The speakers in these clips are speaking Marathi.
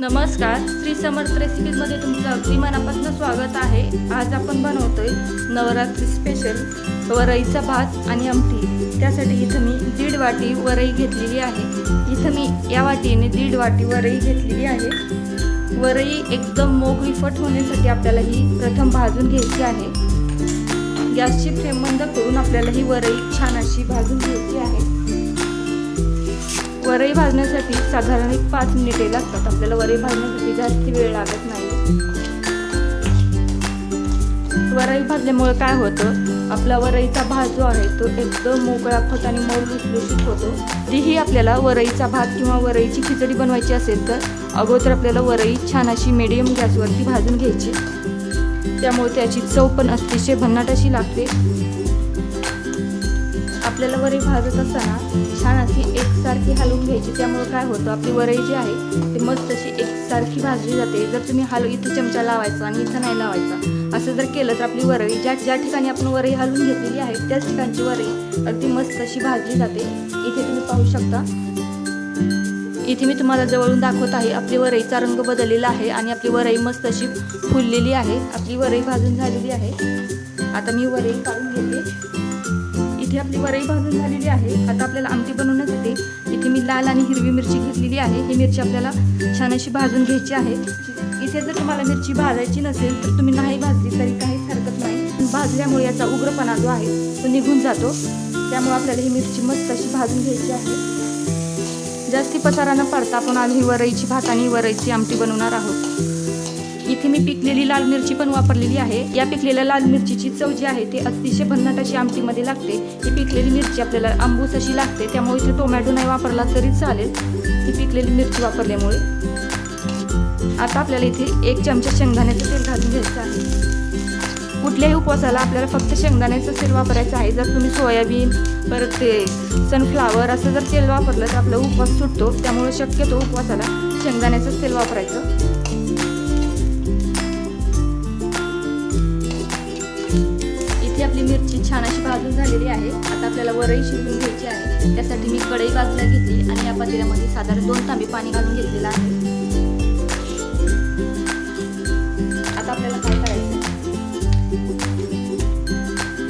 नमस्कार. श्री समर्थ रेसिपीजमध्ये तुमचं अगदी मनापासून स्वागत आहे. आज आपण बनवतोय नवरात्री स्पेशल वरईचा भात आणि आमटी. त्यासाठी इथं मी दीड वाटी वरई घेतलेली आहे. इथं मी या वाटीने दीड वाटी वरई घेतलेली आहे. वरई एकदम मोकळी होण्यासाठी आपल्याला ही प्रथम भाजून घ्यायची आहे. गॅसची फ्लेम बंद करून आपल्याला ही वरई छान अशी भाजून घ्यायची आहे. वरई भाजण्यासाठी साधारण एक पाच मिनिटे लागतात. आपल्याला वरई भाजण्यासाठी जास्त वेळ लागत नाही. वरई भाजल्यामुळे काय होतं? आपला वरईचा भात जो आहे तो एकदम मोकळा फट आणि मऊ लुसलुशीत होतो. तीही आपल्याला वरईचा भात किंवा वरईची खिचडी बनवायची असेल तर अगोदर आपल्याला वरई छान अशी मिडियम गॅसवरती भाजून घ्यायची. त्यामुळे त्याची चव पण अतिशय भन्नाट अशी लागते. आपल्याला वरही भाजत असताना छान अशी एकसारखी हलवून घ्यायची. त्यामुळे काय होतं आपली वरई जी आहे ती मस्त अशी एकसारखी भाजली जाते. जर तुम्ही हल इथं चमचा लावायचा आणि इथं नाही लावायचा असं जर केलं तर आपली वरई ज्या ज्या ठिकाणी आपण वरई हलवून घेतलेली आहे त्याच ठिकाणची वरई अगदी मस्त अशी भाजली जाते. इथे तुम्ही पाहू शकता. इथे मी तुम्हाला जवळून दाखवत आहे आपली वरईचा रंग बदललेला आहे आणि आपली वरई मस्त अशी फुललेली आहे. आपली वरई भाजून झालेली आहे. आता मी वरई काढून घेते. इथे आपली वरई भाजून झालेली आहे आता आपल्याला आमटी बनवण्यासाठी इथे मी लाल आणि हिरवी मिरची घेतलेली आहे. ही मिरची आपल्याला छान अशी भाजून घ्यायची आहे. इथे जर तुम्हाला मिरची भाजायची नसेल तर तुम्ही नाही भाजली तरी काहीच हरकत नाही. भाजल्यामुळे याचा उग्रपणा जो आहे तो निघून जातो. त्यामुळे आपल्याला ही मिरची मस्त अशी भाजून घ्यायची आहे. जास्ती पसारा न पाडता आपण आम्ही वरईची भात आणि वरईची आमटी बनवणार आहोत. इथे मी पिकलेली लाल मिरची पण वापरलेली आहे. या पिकलेल्या लाल मिरचीची चव जी आहे ती अतिशय भन्नाट अशी आमटीमध्ये लागते. ही पिकलेली मिरची आपल्याला आंबूस अशी लागते त्यामुळे इथे टोमॅटो नाही वापरला तरी चालेल. ही पिकलेली मिरची वापरल्यामुळे. आता आपल्याला इथे एक चमचा शेंगदाण्याचं तेल घालून घ्यायचं आहे. कुठल्याही उपवासाला आपल्याला फक्त शेंगदाण्याचं तेल वापरायचं आहे. जर तुम्ही सोयाबीन परत ते सनफ्लावर असं जर तेल वापरलं तर आपला उपवास सुटतो. त्यामुळे शक्यतो उपवासाला शेंगदाण्याचंच तेल वापरायचं. ही छान अशी भाजून झालेली आहे. आता आपल्याला वरई शिजवून घ्यायची आहे. त्यासाठी मी कढई बाजूला घेतली आणि या पातेल्यामध्ये साधारण दोन तांबे पाणी घालून घेतलेलं आहे. आता आपल्याला काय करायचं?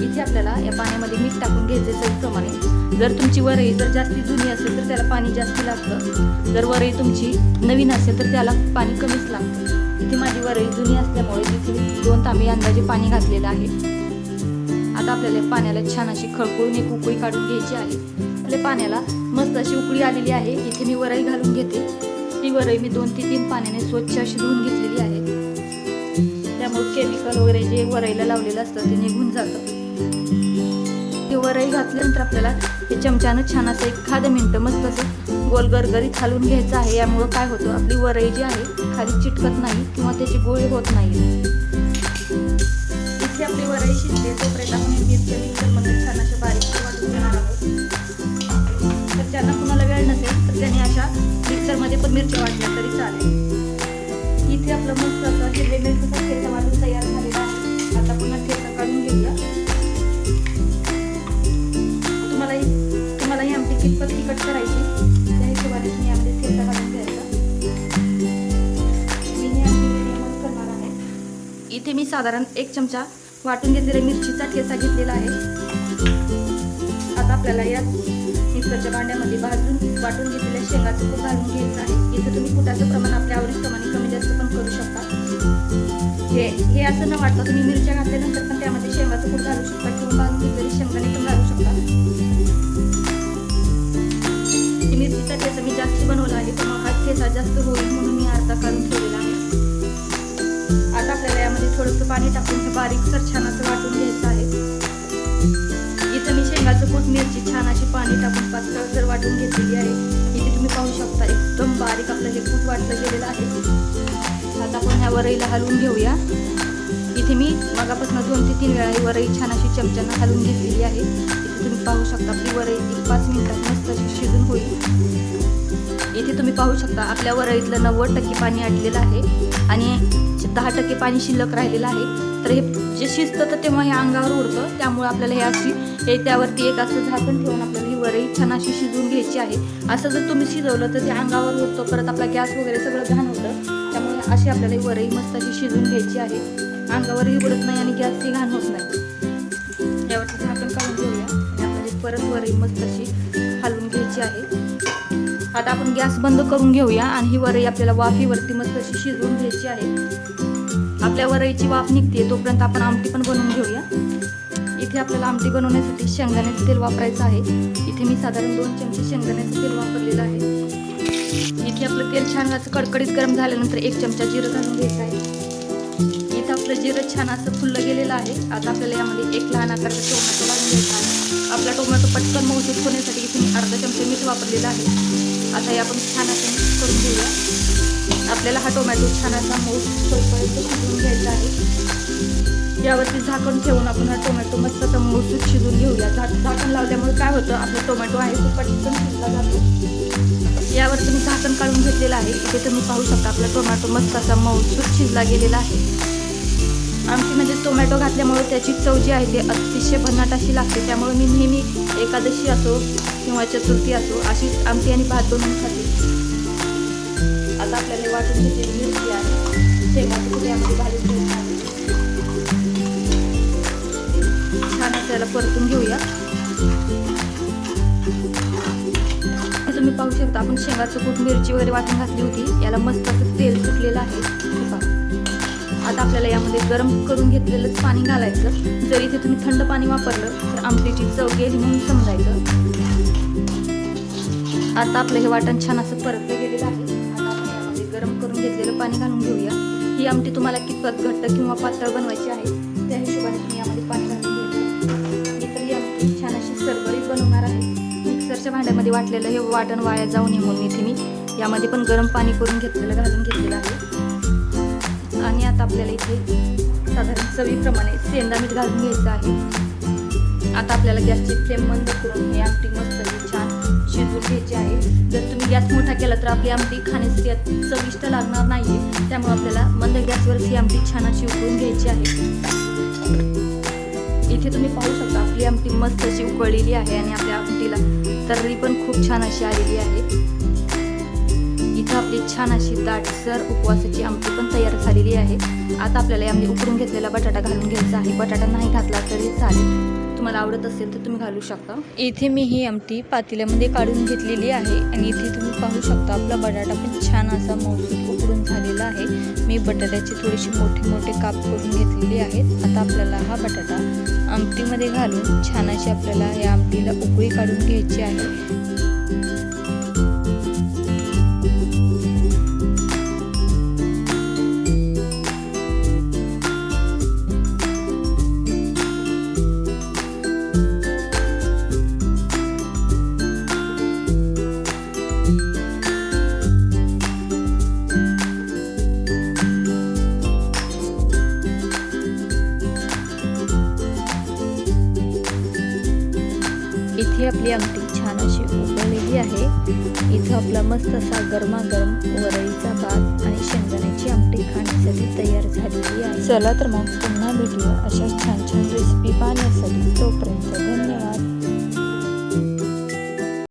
इथे आपल्याला या पाण्यामध्ये मीठ टाकून घ्यायचं चवीप्रमाणे. जर तुमची वरई जर जास्ती जुनी असेल तर त्याला पाणी जास्त लागतं. जर वरई तुमची नवीन असेल तर त्याला पाणी कमीच लागतं. इथे माझी वरई जुनी असल्यामुळे तिथे दोन तांबे अंदाजे पाणी घातलेलं आहे. आता आपल्याला पाण्याला छान अशी खळखळून एक उकळी काढून घ्यायची आहे. आपल्या पाण्याला मस्त अशी उकळी आलेली आहे. इथे मी वरई घालून घेते. ती वरई मी दोन ते तीन पाण्याने स्वच्छ अशी धुवून घेतलेली आहे. त्यामुळे केमिकल वगैरे जे वरईला लावलेलं असतं ते निघून जातं. ते वरई घातल्यानंतर आपल्याला हे चमच्यानं छान असं एक दहा मिनटं मस्त असं गोल गरगरीत घालून घ्यायचं आहे. यामुळं काय होतं? आपली वरई जी आहे खाली चिटकत नाही किंवा त्याची गोळी होत नाही. इथे आपली वरई शिजते तोपर्यंत आपण हे मिक्सरमध्ये छान असे बारीक वाटून घेणार आहोत. तर ज्यांना कुणाला वेळ नसेल तर त्यांनी अशा मिक्सरमध्ये पण मिरच्या वाटल्या तरी चालेल. इथे आपलं मस्त असं हिरवे मिरचीचा ठेचा वाटून तयार झालेला आहे. आता पुन्हा ठेचा काढून घेऊया. तुम्हाला ही तुम्हाला ही आमटी कितपत तिखट करायची त्या हिशोबाने तुम्ही आमचे ठेचा काढून घ्यायचा. इथे मी साधारण एक चमचा वाटून घेतलेला मिरचीचा ठेचा घेतलेला आहे. आता आपल्याला या मिक्सरच्या भांड्यामध्ये भाजून वाटून घेतलेल्या शेंगाचं कूट घालून घ्यायचं आहे. इथे तुम्ही कुटाचं प्रमाण आपल्या आवडीप्रमाणे कमी जास्त पण करू शकता. हे हे असं न वाटतं तुम्ही मिरच्या घातल्यानंतर पण त्यामध्ये शेंगाचं कूट घालू शकता किंवा भाजून घेतलेली शेंगाने पण घालू शकता. मिरचीचा ठेचा मी जास्त बनवला आहे पण हा ठेचा जास्त होईल म्हणून मी अर्धा काढून ठेवलेला आहे. आता आपल्याला यामध्ये थोडंसं पाणी टाकून बारीक बारीकसर छान असं वाटून घ्यायचं आहे. इथं मी शेंगाचं कूट मिरची छान अशी पाणी टाकून पातळ जर वाटून घेतलेली आहे. इथे तुम्ही पाहू शकता एकदम बारीक आपलं हे कूट वाटलं गेलेलं आहे. आता आपण ह्या वरईला हलवून घेऊया. इथे मी मगापासून दोन ते तीन वेळा ही वरई छान अशी चमच्यानं हलवून घेतलेली आहे. इथे तुम्ही पाहू शकता आपली वरई एक पाच मिनिटात मस्त अशी शिजून होईल. इथे तुम्ही पाहू शकता आपल्या वरळीतलं नव्वद टक्के पाणी आटलेलं आहे आणि दहा टक्के पाणी शिल्लक राहिलेलं आहे. तर हे जे शिजतं तर तेव्हा हे अंगावर उडतं. त्यामुळे आपल्याला हे अशी हे त्यावरती एक असं झाकण ठेवून आपल्याला ही वरळी छान अशी शिजवून घ्यायची आहे. असं जर तुम्ही शिजवलं तर ते अंगावर होतं परत आपला गॅस वगैरे सगळं घाण होतं. त्यामुळे अशी आपल्याला ही वरळी मस्त अशी शिजवून घ्यायची आहे. अंगावरही उडत नाही आणि गॅसही घाण होत नाही. यावरती झाकण काढून घेऊया. आणि आपल्याला परत वरळी मस्त अशी हलवून घ्यायची आहे. आता आपण गॅस बंद करून घेऊया आणि ही वरई आपल्याला वाफीवरती मस्त अशी शिजवून घ्यायची आहे. आपल्या वरईची वाफ निघते तोपर्यंत आपण आमटी पण बनवून घेऊया. इथे आपल्याला आमटी बनवण्यासाठी शेंगदाण्याचं तेल वापरायचं आहे. इथे मी साधारण दोन चमचे शेंगदाण्याचं तेल वापरलेलं आहे. इथे आपलं तेल छान असं कडकडीत गरम झाल्यानंतर एक चमचा जिरं घालून घ्यायचं आहे. इथं आपलं जिरं छान असं फुललं गेलेलं आहे. आता आपल्याला यामध्ये एक लहान आकाराचा टोमॅटो घालून घ्यायचा आहे. आपला टोमॅटो पटकन मौजूद होण्यासाठी इथे मी अर्धा चमचा मीठ वापरलेलं आहे. आता हे आपण छान असं मिक्स करून घेऊया. आपल्याला हा टोमॅटो छान असा मऊ होईपर्यंत शिजवून घ्यायचा आहे. यावरती झाकण ठेवून आपण हा टोमॅटो मस्त असा मऊसूत शिजून घेऊया. झाकण लावल्यामुळे काय होतं आपला टोमॅटो आहे तो पटकन शिजला जातो. यावरती मी झाकण काढून घेतलेलं आहे. इथे तुम्ही पाहू शकता आपला टोमॅटो मस्त असा मऊसूत शिजला गेलेला आहे. आमची म्हणजे टोमॅटो घातल्यामुळे त्याची चव जी आहे ती अतिशय भन्नाट अशी लागते. त्यामुळे मी नेहमी एकादशी असो किंवा चतुर्थी असो अशीच आमटी आणि भात बनवून खाते आता आपल्याला वाटून घेतलेली मिरची आहे. शेंगाची कुठे भाजी छान असं परतून घेऊया. तुम्ही पाहू शकता आपण शेंगाचं कूट मिरची वगैरे वाटून घातली होती. याला मस्त असं तेल सुटलेलं आहे. आता आपल्याला यामध्ये गरम करून घेतलेलंच पाणी घालायचं. जर इथे तुम्ही थंड पाणी वापरलं तर आमटीची चव गेली म्हणून समजायचं. आता आपलं हे वाटण छान असं परतलं गेलेलं आहे. आता आपण यामध्ये गरम करून घेतलेलं पाणी घालून घेऊया. ही आमटी तुम्हाला कितपत घट्ट किंवा पातळ बनवायची आहे त्या हिशोबाने तुम्ही यामध्ये पाणी घालून घेऊया. मी तर ही आमटी छान अशी सरबरीत बनवणार आहे. मिक्सरच्या भांड्यामध्ये वाटलेलं हे वाटण वाया जाऊ नये म्हणून इथे मी यामध्ये पण गरम पाणी करून घेतलेलं घालून घेतलेलं आहे. आणि आता आपल्याला इथे साधारण चवीप्रमाणे सेंदा मीठ घालून घ्यायचं आहे. आता आपल्याला गॅसची फ्लेम बंद करून हे आमटी मस्त शिजवून घ्यायची आहे. जर तुम्ही गॅस मोठा केला तर आपली आमटी खाण्यासाठी चविष्ट लागणार नाही त्यामुळे आपल्याला मंद गॅसवरच ही आमटी छान अशी उकळून घ्यायची आहे. इथे तुम्ही पाहू शकता आपली आमटी मस्त अशी उकळलेली आहे आणि आपल्या आमटीला तर्री पण खूप छान अशी आलेली आहे. इथं आपली छान अशी दाटसर उपवासाची आमटी पण तयार झालेली आहे. आता आपल्याला यामध्ये उकडून घेतलेला बटाटा घालून घ्यायचा आहे. बटाटा नाही घातला तरी आवडत असेल तर तुम्ही घालू शकता. इथे मी ही आमटी पातेल्यामध्ये काढून घेतलेली आहे आणि इथे तुम्ही पाहू शकता आपला बटाटा पण छान असा मौसूद उकडून झालेला आहे. मी बटाट्याचे थोडेसे मोठे मोठे काप करून घेतलेले आहेत. आता आपल्याला हा बटाटा आमटीमध्ये घालून छान अशी आपल्याला या आमटीला उकळी काढून घ्यायची आहे. आमटी उकळलेली आहे. इथं आपला मस्त असा गरमागरम वरईचा भात आणि शेंगदाण्याची आमटी खाण्यासाठी तयार झालेली आहे. चला तर मग पुन्हा भेटूया अशाच छान छान रेसिपी पाहण्यासाठी. तोपर्यंत धन्यवाद.